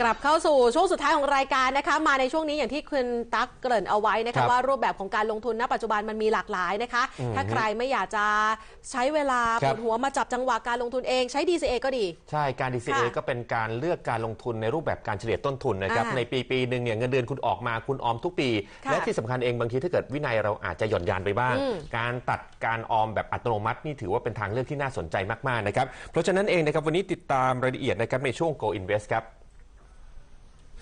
กลับเข้าสู่ช่วงสุดท้ายของรายการนะคะ มาในช่วงนี้อย่างที่คุณตั๊กเกริ่นเอาไว้นะครัคะบว่ารูปแบบของการลงทุนณปัจจุบันมันมีหลากหลายนะคะ อืมถ้าใครไม่อยากจะใช้เวลาคปรับ วดหัวมาจับจังหวะการลงทุนเองใช้ DCA ก็ดี ใช่ การ DCA ค่ะก็เป็นการเลือกการลงทุนในรูปแบบการเฉลี่ยต้นทุนนะครับ อ่าในปีปีหนึ่งเนี่ยเงินเดือนคุณออกมาคุณออมทุกปี ค่ะและที่สำคัญเองบางทีถ้าเกิดวินัยเราอาจจะหย่อนยานไปบ้าง อืมการตัดการออมแบบอัตโนมัตินี่ถือว่าเป็นทางเลือกที่น่าสนใจมาก ๆ นะครับ เพราะฉะนั้นเองนะครับวันนี้ติดตามรายละเอียดนะครับในช่วง Go Invest ครับ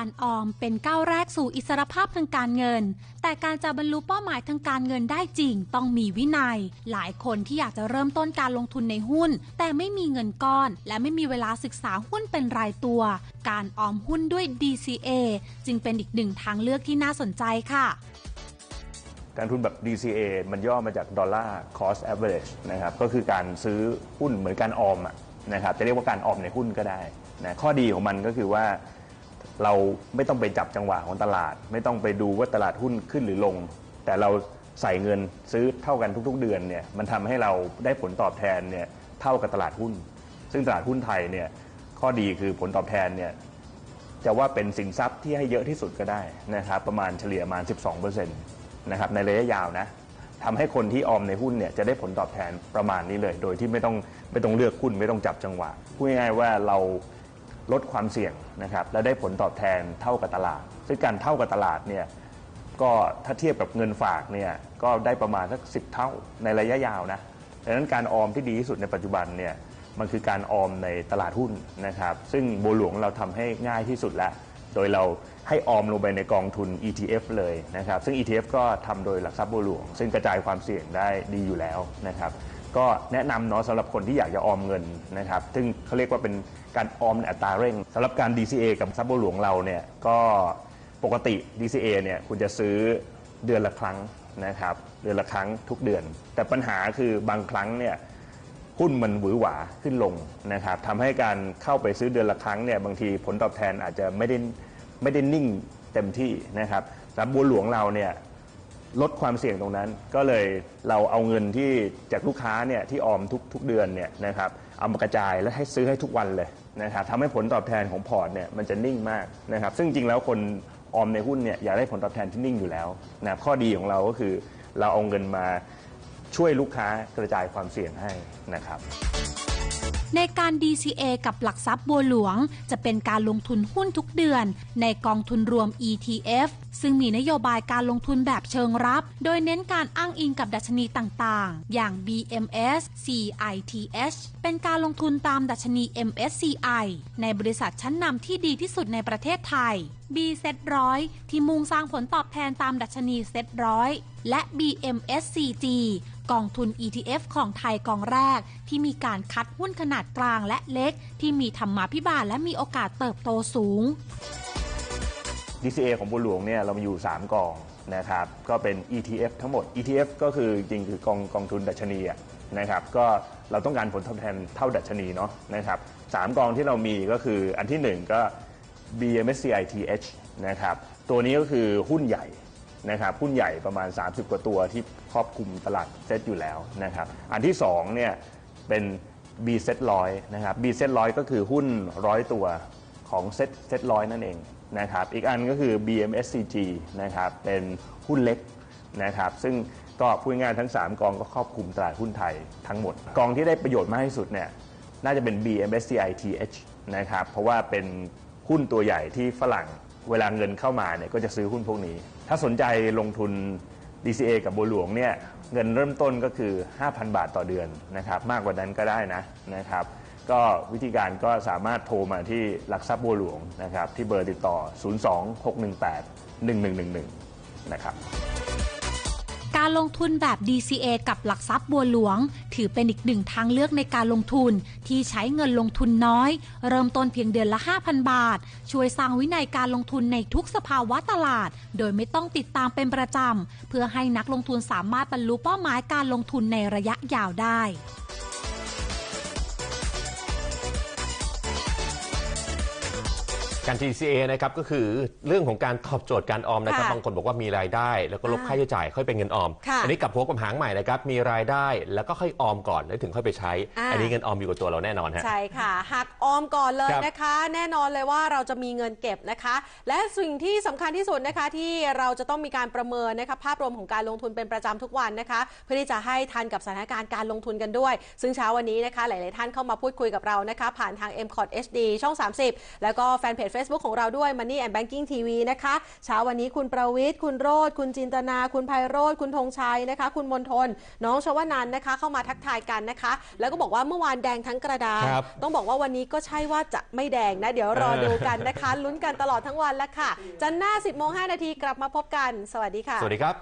การออมเป็นก้าวแรกสู่อิสรภาพทางการเงิน แต่การจะบรรลุเป้าหมายทางการเงินได้จริง ต้องมีวินัย หลายคนที่อยากจะเริ่มต้นการลงทุนในหุ้น แต่ไม่มีเงินก้อน และไม่มีเวลาศึกษาหุ้นเป็นรายตัว การออมหุ้นด้วย DCA จึงเป็นอีกหนึ่งทางเลือกที่น่าสนใจค่ะการทุนแบบ DCA มันย่อมาจาก Dollar Cost Average นะครับ ก็คือการซื้อหุ้นเหมือนการออมนะครับ จะเรียกว่าการออมในหุ้นก็ได้นะ ข้อดีของมันก็คือว่า เราไม่ต้องไปจับจังหวะของตลาด ไม่ต้องไปดูว่าตลาดหุ้นขึ้นหรือลง แต่เราใส่เงินซื้อเท่ากันทุก ๆ เดือนเนี่ยมันทำให้เราได้ผลตอบแทนเนี่ยเท่ากับตลาดหุ้น ซึ่งตลาดหุ้นไทยเนี่ยข้อดีคือผลตอบแทนเนี่ยจะว่าเป็นสินทรัพย์ที่ให้เยอะที่สุดก็ได้นะครับประมาณเฉลี่ยประมาณ 12%นะครับในระยะยาวนะทำให้คนที่ออมในหุ้นเนี่ยจะได้ผลตอบแทนประมาณนี้เลย โดยที่ไม่ต้องไม่ต้องเลือกหุ้นไม่ต้องจับจังหวะพูดง่ายๆว่าเรา ลดความเสี่ยงนะครับและได้ผลตอบแทนเท่ากับตลาด ซึ่งการเท่ากับตลาดเนี่ยก็ถ้าเทียบกับเงินฝากเนี่ยก็ได้ประมาณสักสิเท่าในระยะยาวนะดังนั้นการออมที่ดีที่สุดในปัจจุบันเนี่ยมันคือการออมในตลาดหุ้นนะครับ ซึ่งโบหลวงเราทำให้ง่ายที่สุดแล้ว โดยเราให้ออมลงไปในกองทุน ETF เลยนะครับ ซึ่ง ETF ก็ทำโดยหลักทรัพย์บัวหลวง ซึ่งกระจายความเสี่ยงได้ดีอยู่แล้วนะครับ ก็แนะนำเนาะสำหรับคนที่อยากจะออมเงินนะครับ ซึ่งเขาเรียกว่าเป็น การออมในอัตราเร่งสำหรับการ DCA กับทรัพย์บัวหลวงเราเนี่ยก็ปกติ DCA เนี่ยคุณจะซื้อเดือนละครั้งนะครับเดือนละครั้งทุกเดือน แต่ปัญหาคือบางครั้งเนี่ยหุ้นมันหวือหวาขึ้นลงนะครับทำให้การเข้าไปซื้อเดือนละครั้งเนี่ยบางทีผลตอบแทนอาจจะไม่ได้ไม่ได้นิ่งเต็มที่นะครับสำหรับบัวหลวงเราเนี่ยลดความเสี่ยงตรงนั้นก็เลยเราเอาเงินที่จากลูกค้าเนี่ยที่ออมทุกทุกเดือนเนี่ยนะครับ เอามากระจายและให้ซื้อให้ทุกวันเลยนะครับทำให้ผลตอบแทนของพอร์ตเนี่ยมันจะนิ่งมากนะครับซึ่งจริงแล้วคนออมในหุ้นเนี่ยอยากได้ผลตอบแทนที่นิ่งอยู่แล้วนะข้อดีของเราก็คือเราเอาเงินมาช่วยลูกค้ากระจายความเสี่ยงให้นะครับ ในการ DCA กับหลักทรัพย์บัวหลวง จะเป็นการลงทุนหุ้นทุกเดือน ในกองทุนรวม ETF ซึ่งมีนโยบายการลงทุนแบบเชิงรับ โดยเน้นการอ้างอิงกับดัชนีต่างๆ อย่าง BMS CITH เป็นการลงทุนตามดัชนี MSCI ในบริษัทชั้นนำที่ดีที่สุดในประเทศไทย B เซ็ตร้อยที่มุ่งสร้างผลตอบแทนตามดัชนีเซตร้อยและ BMSCG กองทุน ETF ของไทยกองแรก ที่มีการคัดหุ้นขนาดกลางและเล็ก ที่มีธรรมาภิบาลและมีโอกาสเติบโตสูง DCA ของบัวหลวงเนี่ยเรามีอยู่ 3 กองนะครับก็เป็น ETF ทั้งหมด ETF ก็คือจริงคือกองกองทุนดัชนีนะครับก็เราต้องการผลตอบแทนเท่าดัชนีเนาะนะครับสามกองที่เรามีก็คืออันที่ 1 ก็ BMSCI TH นะครับตัวนี้ก็คือหุ้นใหญ่ นะครับหุ้นใหญ่ประมาณ 30 กว่าตัวที่ครอบคลุมตลาดเซ็ตอยู่แล้วนะครับอันที่2เนี่ยเป็น B เซ็ตร้อยนะครับ B เซ็ตร้อยก็คือหุ้นร้อยตัวของเซ็ตเซ็ตร้อยนั่นเองนะครับอีกอันก็คือ BMSCG นะครับเป็นหุ้นเล็กนะครับซึ่งก็พูดง่ายทั้ง 3 กองก็ครอบคลุมตลาดหุ้นไทยทั้งหมด กองที่ได้ประโยชน์มากที่สุดเนี่ยน่าจะเป็น BMSCI TH นะครับเพราะว่าเป็นหุ้นตัวใหญ่ที่ฝรั่ง เวลาเงินเข้ามาเนี่ยก็จะซื้อหุ้นพวกนี้ ถ้าสนใจลงทุน DCA กับบัวหลวงเนี่ยเงินเริ่มต้นก็คือ 5,000 บาทต่อเดือนนะครับมากกว่านั้นก็ได้นะนะครับก็วิธีการก็สามารถโทรมาที่หลักทรัพย์บัวหลวงนะครับที่เบอร์ติดต่อ 026181111 นะครับ การลงทุนแบบ DCA กับหลักทรัพย์บัวหลวง ถือเป็นอีกหนึ่งทางเลือกในการลงทุน ที่ใช้เงินลงทุนน้อย เริ่มต้นเพียงเดือนละ 5,000 บาท ช่วยสร้างวินัยการลงทุนในทุกสภาวะตลาด โดยไม่ต้องติดตามเป็นประจำ เพื่อให้นักลงทุนสามารถบรรลุเป้าหมายการลงทุนในระยะยาวได้ การ DCA นะครับก็คือเรื่องของการตอบโจทย์การออมนะครับค่ะบางคนบอกว่ามีรายได้ แล้วก็ลดอ่าค่าใช้จ่ายค่อยเป็นเงินออม ค่ะอันี้กลับหัวกับหางใหม่นะครับมีรายได้แล้วก็ค่อยออมก่อนแล้วถึงค่อยไปใช้ อ่า อันนี้เงินออมอยู่กับตัวเราแน่นอนฮะ ใช่ค่ะหักออมก่อนเลยครับนะคะ แน่นอนเลยว่าเราจะมีเงินเก็บนะคะ และสิ่งที่สำคัญที่สุดนะคะที่เราจะต้องมีการประเมินนะคะภาพรวมของการลงทุนเป็นประจำทุกวันนะคะ เพื่อที่จะให้ทันกับสถานการณ์การลงทุนกันด้วย ซึ่งเช้าวันนี้นะคะ หลาย ๆ ท่านเข้ามาพูดคุยกับเรานะคะ ผ่านทาง m c o t HD ช่อง 30 แล้วก็แฟนเพจ Facebook ของเราด้วย Money and Banking TV นะคะเช้าวันนี้คุณประวิทย์คุณโรดคุณจินตนา คุณไพโรธคุณธงชัยนะคะ คุณมนทน น้องชวนันท์นะคะ เข้ามาทักทายกันนะคะ แล้วก็บอกว่าเมื่อวานแดงทั้งกระดานครับต้องบอกว่าวันนี้ก็ใช่ว่าจะไม่แดงนะ เดี๋ยวรอเออดูกันนะคะ ลุ้นกันตลอดทั้งวันแล้วค่ะ จันทร์หน้า 10โมง5นาทีกลับมาพบกัน สวัสดีค่ะ สวัสดีครับ